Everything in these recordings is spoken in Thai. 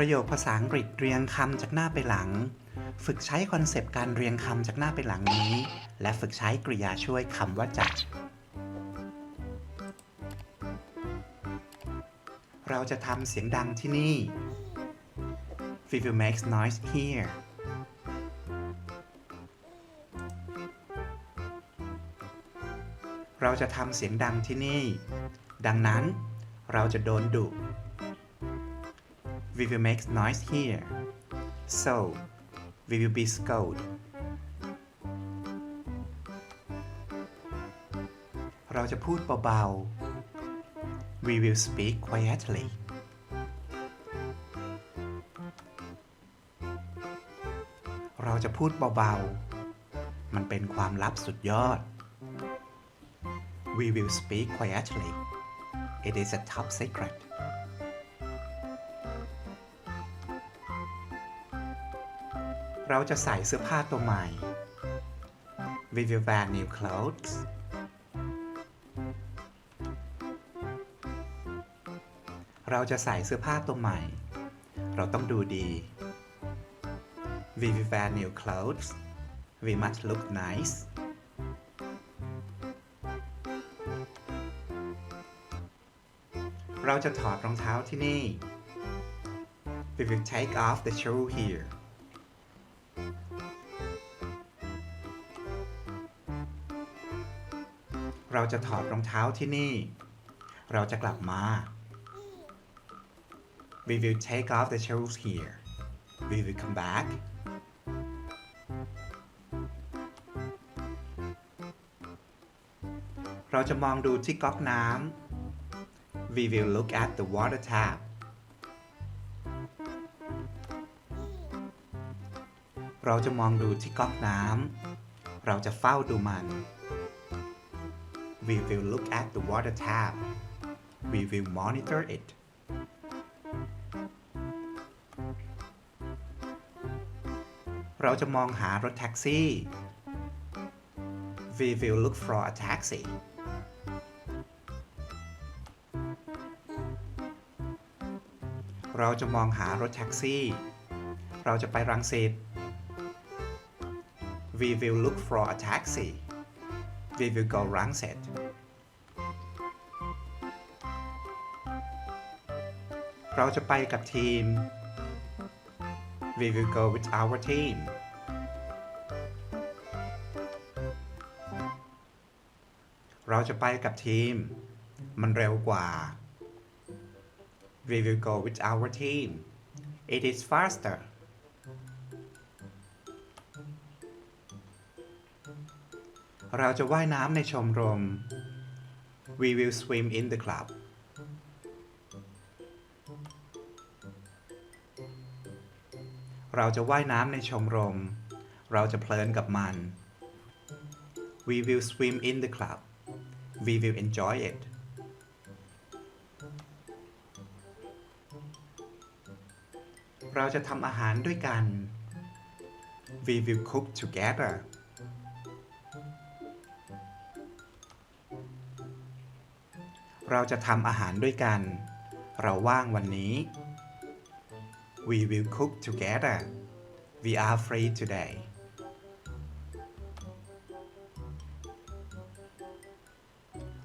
ประโยคภาษาอังกฤษเรียงคำจากหน้าไปหลัง ฝึกใช้คอนเซปต์การเรียงคำจากหน้าไปหลังนี้ และฝึกใช้กริยาช่วยคำว่าจากเราจะทำเสียงดังที่นี่ We will make noise here เราจะทำเสียงดังที่นี่ ดังนั้น เราจะโดนดุ We will make noise here so we will be scolded เราจะพูดเบาๆ We will speak quietly เราจะพูดเบาๆ มันเป็นความลับสุดยอด We will speak quietly. It is a top secret. เราจะใส่เสื้อผ้าตัวใหม่ We will wear new clothes. เราจะใส่เสื้อผ้าตัวใหม่ เราต้องดูดี We will wear new clothes. We must look nice. เราจะถอดรองเท้าที่นี่ We will take off the shoe here. เราจะถอดรองเท้าที่นี่ เราจะกลับมา We will take off the shoes here. We will come back. เราจะมองดูที่ก๊อกน้ำ We will look at the water tap. เราจะมองดูที่ก๊อกน้ำ เราจะเฝ้าดูมัน We will look at the water tap. We will monitor it. เราจะมองหารถแท็กซี่ We will look for a taxi. เราจะมองหารถแท็กซี่ เราจะไปรังสิต We will look for a taxi. We will go Rangsit. เราจะไปกับทีม We will go with our team. เราจะไปกับทีม มันเร็วกว่า We will go with our team. It is faster. เราจะว่ายน้ำในชมรม We will swim in the club. เราจะว่ายน้ำในชมรม เราจะเพลินกับมัน We will swim in the club. We will enjoy it. เราจะทำอาหารด้วยกัน We will cook together. เราจะทำอาหารด้วยกัน เราว่างวันนี้ We will cook together. We are free today.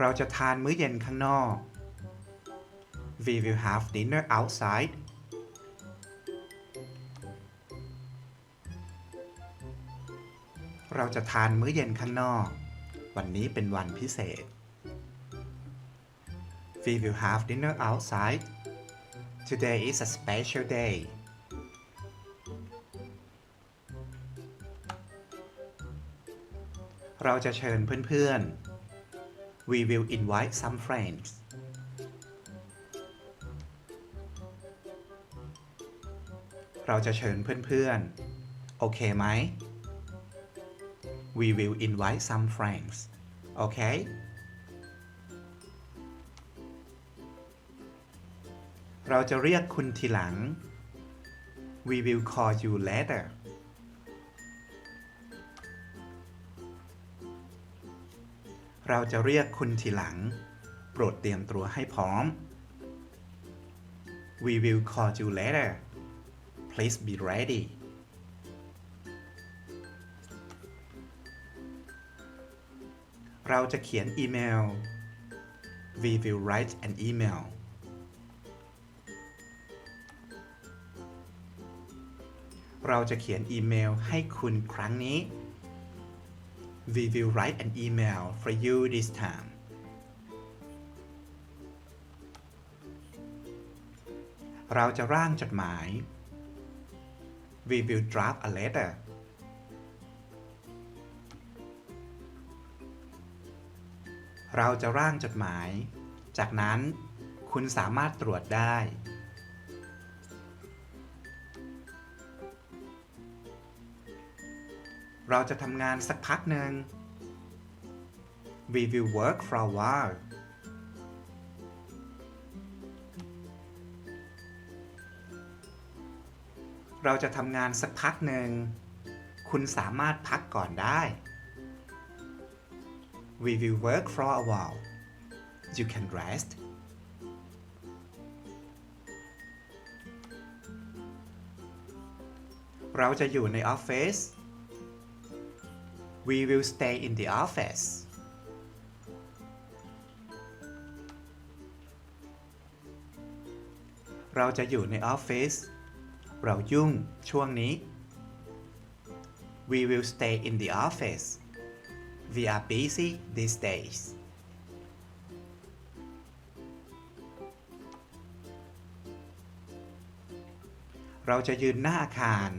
เราจะทานมื้อเย็นข้างนอก We will have dinner outside. เราจะทานมื้อเย็นข้างนอก วันนี้เป็นวันพิเศษ We will have dinner outside. Today is a special day. เราจะเชิญเพื่อนๆ We will invite some friends. เราจะเชิญเพื่อนๆ โอเคไหม We will invite some friends. Okay? เราจะเรียกคุณทีหลัง We will call you later. เราจะเรียกคุณทีหลัง โปรดเตรียมตัวให้พร้อม We will call you later. please be ready เราจะเขียนอีเมล we will write an email เราจะเขียนอีเมลให้คุณครั้งนี้ we will write an email for you this time เราจะร่างจดหมาย we will draft a letter เราจะร่างจดหมาย จากนั้นคุณสามารถตรวจได้ เราจะทำงานสักพักหนึ่ง we will work for a while เราจะทำงานสักพักหนึ่ง คุณสามารถพักก่อนได้ We will work for a while. You can rest. เราจะอยู่ในออฟฟิศ We will stay in the office. เราจะอยู่ในออฟฟิศ เรายุ่งช่วงนี้ We will stay in the office. We are busy these days. เราจะยืนหน้าอาคาร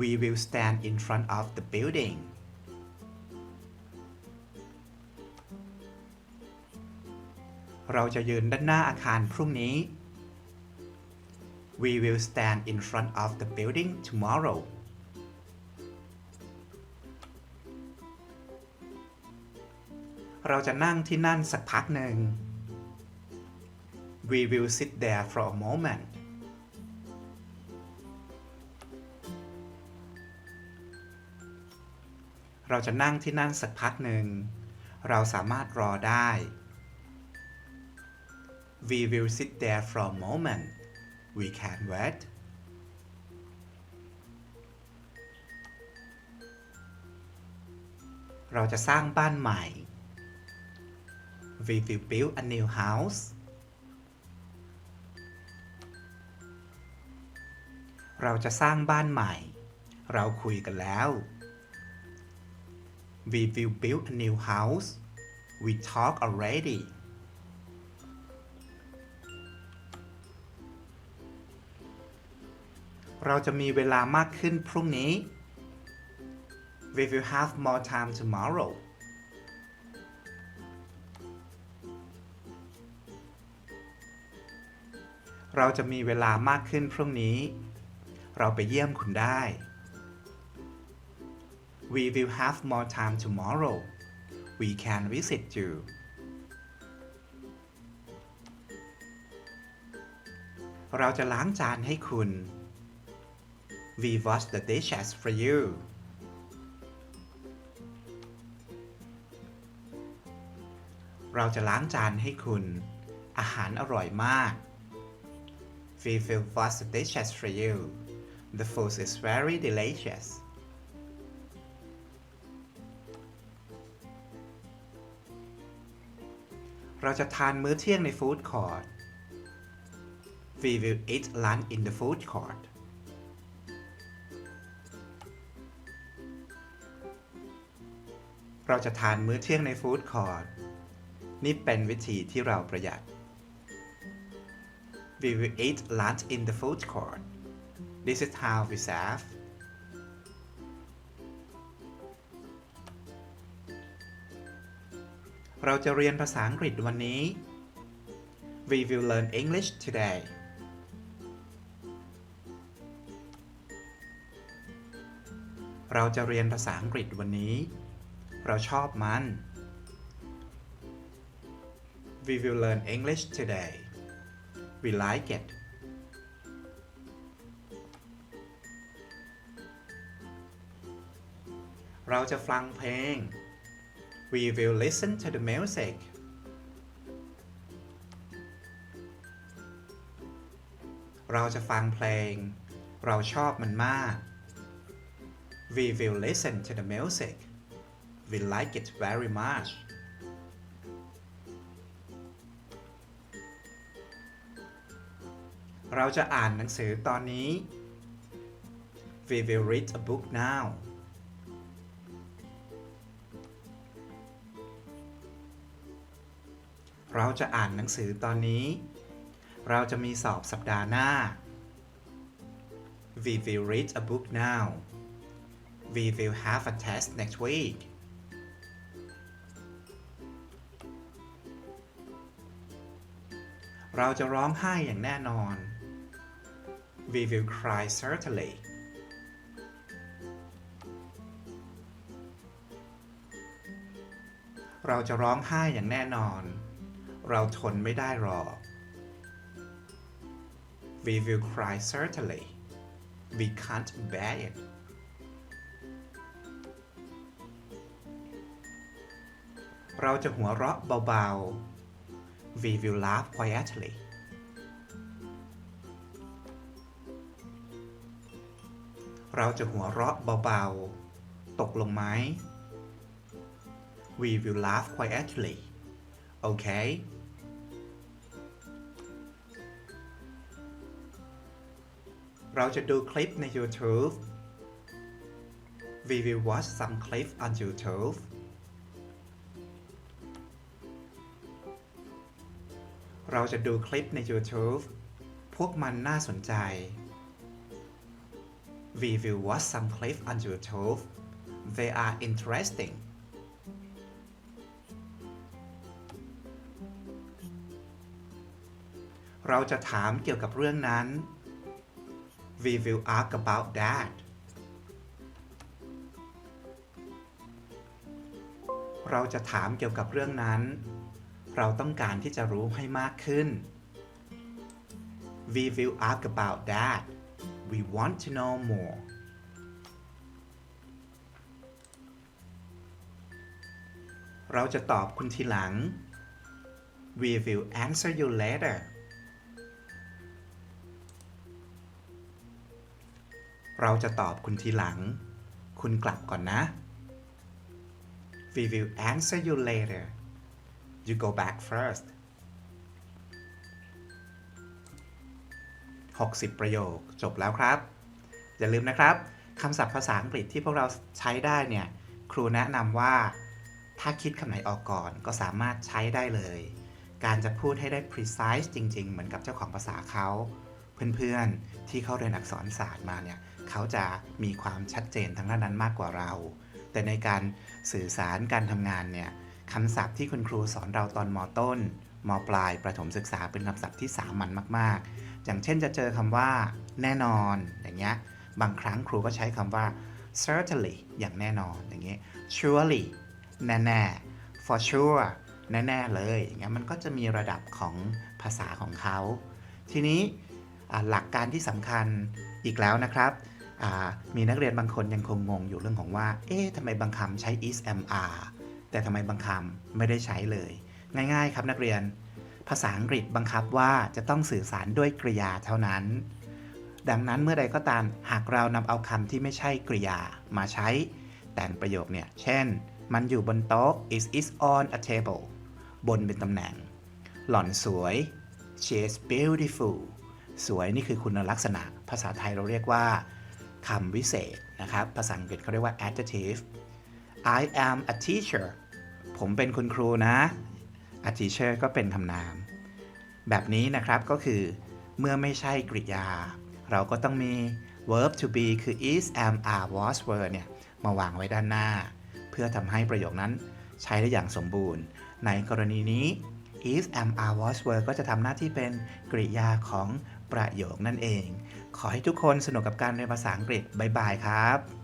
We will stand in front of the building. เราจะยืนด้านหน้าอาคารพรุ่งนี้ We will stand in front of the building tomorrow. เราจะนั่งที่นั่นสักพักหนึ่ง We will sit there for a moment. เราจะนั่งที่นั่นสักพักหนึ่ง เราสามารถรอได้ We will sit there for a moment. We can wait. เราจะสร้างบ้านใหม่ We will build a new house. เราจะสร้างบ้านใหม่ เราคุยกันแล้ว We will build a new house. We talk already. เราจะมีเวลามากขึ้นพรุ่งนี้ We will have more time tomorrow. เราจะมีเวลามากขึ้นพรุ่งนี้ เราไปเยี่ยมคุณได้ We will have more time tomorrow. We can visit you. เราจะล้างจานให้คุณ We wash the dishes for you. เราจะล้างจานให้คุณ อาหารอร่อยมาก We will wash the dishes for you. The food is very delicious. เราจะทานมื้อเที่ยงในฟู้ดคอร์ท We will eat lunch in the food court. เราจะทานมื้อเที่ยงในฟู้ดคอร์ท นี่เป็นวิธีที่เราประหยัด We will eat lunch in the food court. This is how we save. เราจะเรียนภาษาอังกฤษวันนี้ We will learn English today. เราจะเรียนภาษาอังกฤษวันนี้ เราชอบมัน We will learn English today. We like it. เราจะฟังเพลง We will listen to the music. เราจะฟังเพลง เราชอบมันมาก We will listen to the music We like it very much เราจะอ่านหนังสือตอนนี้ We will read a book now เราจะอ่านหนังสือตอนนี้ เราจะมีสอบสัปดาห์หน้า We will read a book now We will have a test next week เราจะร้องไห้อย่างแน่นอน We will cry certainly เราจะร้องไห้อย่างแน่นอน เราทนไม่ได้หรอก We will cry certainly We can't bear it เราจะหัวเราะเบาๆ We will laugh quietly เราจะหัวเราะเบาๆ ตกลงไหม We will laugh quietly okay เราจะดูคลิปใน YouTube We will watch some clip on YouTube เราจะดูคลิปใน YouTube พวกมันน่าสนใจ We will watch some clip on YouTube They are interesting เราจะถามเกี่ยวกับเรื่องนั้น We will ask about that เราจะถามเกี่ยวกับเรื่องนั้น เราต้องการที่จะรู้ให้มากขึ้น We will ask about that We want to know more เราจะตอบคุณทีหลัง We will answer you later เราจะตอบคุณทีหลัง คุณกลับก่อนนะ We will answer you later You go back first 60 ประโยคจบแล้วครับ อย่าลืมนะครับคำศัพท์ภาษาอังกฤษที่พวกเราใช้ได้เนี่ย ครูแนะนำว่า ถ้าคิดคำไหนออกก่อนก็สามารถใช้ได้เลย การจะพูดให้ได้ precise จริง ๆ เหมือนกับเจ้าของภาษาเขา เพื่อนๆ ที่เขาเรียนอักษรศาสตร์มาเนี่ย เขาจะมีความชัดเจนทางด้านนั้นมากกว่าเรา แต่ในการสื่อสารการทำงานเนี่ยคำศัพท์ที่คุณครูสอนเราตอนมต้นมปลายประถมศึกษาเป็นคำศัพท์ที่สามัญมาก ๆ อย่างเช่นจะเจอคำว่า แน่นอนอย่างเงี้ยบางครั้งครูก็ใช้คำว่า certainly อย่างแน่นอนอย่างเงี้ย surely แน่ๆ for sure แน่ๆเลยอย่างเงี้ยมันก็จะมีระดับของภาษาของเขา ทีนี้หลักการที่สำคัญอีกแล้วนะครับ มีนักเรียนบางคนยังคงงงอยู่เรื่องของว่า เอ๊ะทำไมบางคำใช้ is am are แต่ทำไมบางคำไม่ได้ใช้เลย ง่ายๆ ครับนักเรียน ภาษาอังกฤษบังคับว่าจะต้องสื่อสารด้วยกริยาเท่านั้น ดังนั้นเมื่อใดก็ตามหากเรานำเอาคำที่ไม่ใช่กริยามาใช้ แต่งประโยคเนี่ย เช่น มันอยู่บนโต๊ะ it is on a table บนเป็นตำแหน่ง หล่อนสวย she is beautiful สวยนี่คือคุณลักษณะ ภาษาไทยเราเรียกว่า คำวิเศษนะครับ ภาษาอังกฤษเขาเรียกว่า adjective I am a teacher ผมเป็นคุณครูนะ a teacher ก็เป็นคำนาม แบบนี้นะครับก็คือเมื่อไม่ใช่กริยา เราก็ต้องมี verb to be คือ is am are was were เนี่ย มาวางไว้ด้านหน้า เพื่อทำให้ประโยคนั้นใช้ได้อย่างสมบูรณ์ ในกรณีนี้ is am are was were ก็จะทำหน้าที่เป็นกริยาของประโยคนั่นเอง ขอให้ทุกคนสนุกกับการเรียนภาษาอังกฤษบ๊ายบายครับ